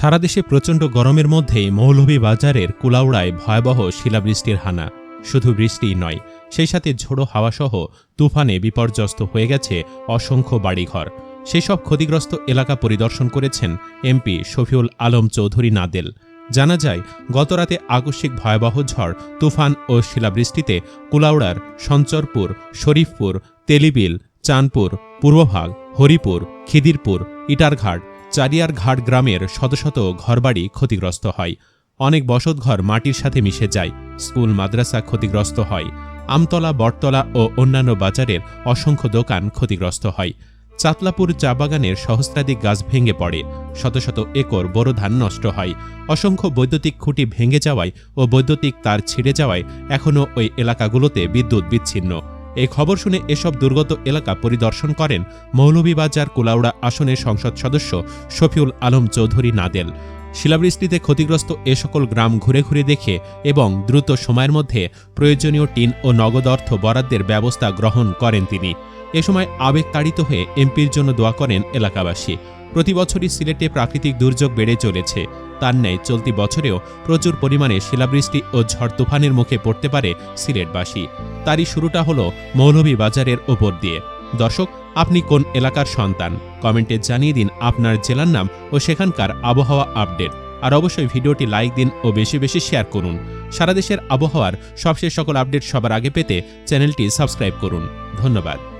সারা দেশে প্রচণ্ড গরমের মধ্যেই মৌলভীবাজারের কুলাউড়ায় ভয়াবহ শিলাবৃষ্টির হানা। শুধু বৃষ্টিই নয়, সেই সাথে ঝোড়ো হাওয়াসহ তুফানে বিপর্যস্ত হয়ে গেছে অসংখ্য বাড়িঘর। সেই সব ক্ষতিগ্রস্ত এলাকা পরিদর্শন করেছেন এমপি শফিউল আলম চৌধুরী নাদেল। জানা যায়, গতরাতে আকস্মিক ভয়াবহ ঝড়, তুফান ও শিলাবৃষ্টিতে কুলাউড়ার সঞ্চরপুর, শরীফপুর, তেলিবিল, চাঁদপুর, পূর্বভাগ, হরিপুর, খিদিরপুর, ইটারঘাট চারিয়ার ঘাট গ্রামের শত শত ঘরবাড়ি ক্ষতিগ্রস্ত হয়। অনেক বসতঘর মাটির সাথে মিশে যায়। স্কুল, মাদ্রাসা ক্ষতিগ্রস্ত হয়। আমতলা, বটতলা ও অন্যান্য বাজারের অসংখ্য দোকান ক্ষতিগ্রস্ত হয়। চাতলাপুর চা বাগানের সহস্রাধিক গাছ ভেঙে পড়ে। শত শত একর বোরো ধান নষ্ট হয়। অসংখ্য বৈদ্যুতিক খুঁটি ভেঙে যাওয়ায় ও বৈদ্যুতিক তার ছিঁড়ে যাওয়ায় এখনও ওই এলাকাগুলোতে বিদ্যুৎ বিচ্ছিন্ন। এই খবর শুনে এসব দুর্গত এলাকা পরিদর্শন করেন মৌলভীবাজার কুলাউড়া আসনের সংসদ সদস্য শফিউল আলম চৌধুরী নাদেল। শিলাবৃষ্টিতে ক্ষতিগ্রস্ত এ সকল গ্রাম ঘুরে ঘুরে দেখে এবং দ্রুত সময়ের মধ্যে প্রয়োজনীয় টিন ও নগদ অর্থ বরাদ্দের ব্যবস্থা গ্রহণ করেন তিনি। এ সময় আবেগতাড়িত হয়ে এমপির জন্য দোয়া করেন এলাকাবাসী। প্রতি বছরই সিলেটে প্রাকৃতিক দুর্যোগ বেড়ে চলেছে। তার ন্যায় চলতি বছরেও প্রচুর পরিমাণে শিলাবৃষ্টি ও ঝড় তুফানের মুখে পড়তে পারে সিলেটবাসী। তারই শুরুটা হলো মৌলভীবাজারের ওপর দিয়ে। দর্শক, আপনি কোন এলাকার সন্তান? কমেন্টে জানিয়ে দিন আপনার জেলার নাম ও সেখানকার আবহাওয়া আপডেট। আর অবশ্যই ভিডিওটি লাইক দিন ও বেশি বেশি শেয়ার করুন। সারা দেশের আবহাওয়ার সবশেষ সকল আপডেট সবার আগে পেতে চ্যানেলটি সাবস্ক্রাইব করুন। ধন্যবাদ।